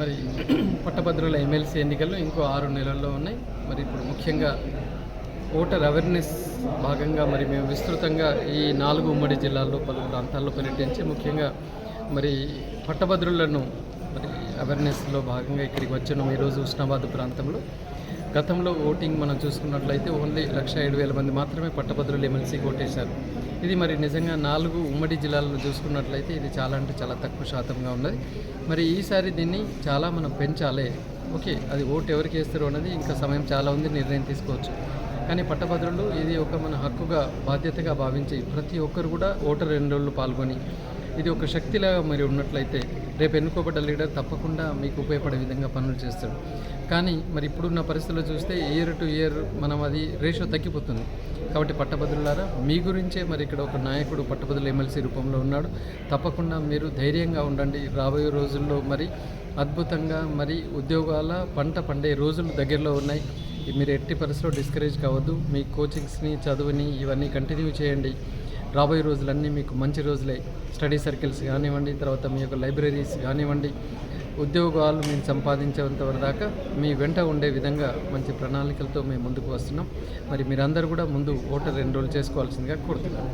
మరి పట్టభద్రుల ఎమ్మెల్సీ ఎన్నికలు ఇంకో ఆరు నెలల్లో ఉన్నాయి. మరి ఇప్పుడు ముఖ్యంగా ఓటర్ అవేర్నెస్ భాగంగా మరి మేము విస్తృతంగా ఈ నాలుగు ఉమ్మడి జిల్లాల్లో పలు ప్రాంతాల్లో పర్యటించి ముఖ్యంగా మరి పట్టభద్రులను మరి అవేర్నెస్లో భాగంగా ఇక్కడికి వచ్చాను. ఈరోజు ఉస్నాబాద్ ప్రాంతంలో. గతంలో ఓటింగ్ మనం చూసుకున్నట్లయితే ఓన్లీ లక్ష ఏడు వేల మంది మాత్రమే పట్టభద్రులు ఎమ్మెల్సీకి ఓటేశారు ఇది మరి నిజంగా నాలుగు ఉమ్మడి జిల్లాలను చూసుకున్నట్లయితే ఇది చాలా అంటే చాలా తక్కువ శాతంగా ఉన్నది. మరి ఈసారి దీన్ని చాలా మనం పెంచాలి. ఓకే అది ఓటు ఎవరికి వేస్తారు అన్నది ఇంకా సమయం చాలా ఉంది నిర్ణయం తీసుకోవచ్చు. కానీ పట్టభద్రులు ఇది ఒక మన హక్కుగా బాధ్యతగా భావించి ప్రతి ఒక్కరు కూడా ఓటర్ రెండు రోజులు పాల్గొని ఇది ఒక శక్తిలాగా మరి ఉన్నట్లయితే రేపు ఎన్నుకోబడ్డ లీడర్ తప్పకుండా మీకు ఉపయోగపడే విధంగా పనులు చేస్తాడు. కానీ మరి ఇప్పుడున్న పరిస్థితుల్లో చూస్తే ఇయర్ టు ఇయర్ మనం అది రేషియో తగ్గిపోతుంది. కాబట్టి పట్టభద్రులారా మీ గురించే మరి ఇక్కడ ఒక నాయకుడు పట్టభద్రుల ఎమ్మెల్సీ రూపంలో ఉన్నాడు. తప్పకుండా మీరు ధైర్యంగా ఉండండి. రాబోయే రోజుల్లో మరి అద్భుతంగా మరి ఉద్యోగాల పంట పండే రోజులు దగ్గరలో ఉన్నాయి. మీరు ఎట్టి పరిస్థితిలో డిస్కరేజ్ కావద్దు. మీ కోచింగ్స్ని చదువుని ఇవన్నీ కంటిన్యూ చేయండి. రాబోయే రోజులన్నీ మీకు మంచి రోజులే. స్టడీ సర్కిల్స్ కానివ్వండి తర్వాత మీ యొక్క లైబ్రరీస్ కానివ్వండి ఉద్యోగాలు మేము సంపాదించేంత దాకా మీ వెంట ఉండే విధంగా మంచి ప్రణాళికలతో మేము ముందుకు వస్తున్నాం. మరి మీరందరూ కూడా ముందు ఓటర్ ఎన్రోల్ చేసుకోవాల్సిందిగా కోరుతున్నాను.